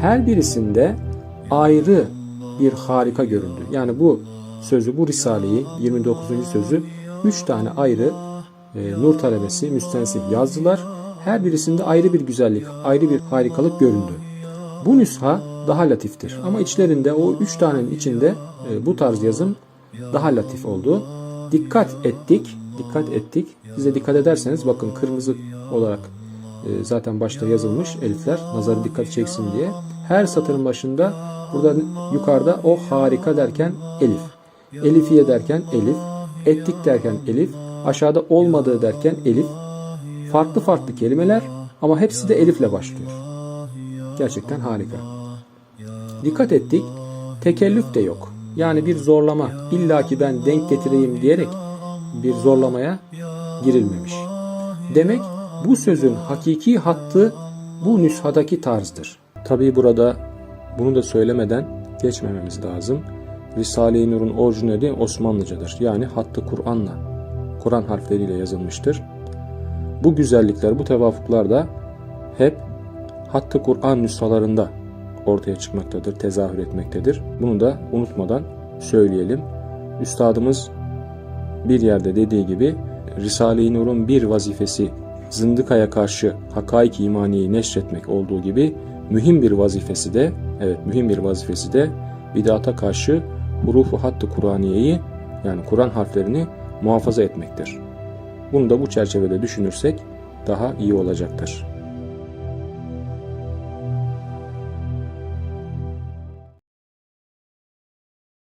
Her birisinde ayrı bir harika göründü. Yani bu sözü, bu Risale'yi 29. sözü 3 tane ayrı e, nur talebesi, müstensif yazdılar. Her birisinde ayrı bir güzellik, ayrı bir harikalık göründü. Bu nüsha daha latiftir. Ama içlerinde o üç tanenin içinde e, bu tarz yazım daha latif oldu. Dikkat ettik, dikkat ettik. Size dikkat ederseniz bakın kırmızı olarak e, zaten başta yazılmış elifler nazarı dikkat çeksin diye. Her satırın başında burada yukarıda o harika derken elif. Elifiye derken elif. Ettik derken elif. Aşağıda olmadığı derken elif. Farklı farklı kelimeler ama hepsi de elifle başlıyor. Gerçekten harika. Dikkat ettik. Tekellüf de yok. Yani bir zorlama, illaki ben denk getireyim diyerek bir zorlamaya girilmemiş. Demek bu sözün hakiki hattı bu nüshadaki tarzdır. Tabii burada bunu da söylemeden geçmememiz lazım. Risale-i Nur'un orijinali Osmanlıcadır. Yani hattı Kur'an'la, Kur'an harfleriyle yazılmıştır. Bu güzellikler, bu tevafuklar da hep hattı Kur'an nüshalarında ortaya çıkmaktadır, tezahür etmektedir. Bunu da unutmadan söyleyelim. Üstadımız bir yerde dediği gibi Risale-i Nur'un bir vazifesi zındıkaya karşı hakaik imaniyi neşretmek olduğu gibi mühim bir vazifesi de evet mühim bir vazifesi de bidata karşı hurufu hattı Kur'aniyeyi yani Kur'an harflerini muhafaza etmektir. Bunu da bu çerçevede düşünürsek daha iyi olacaktır.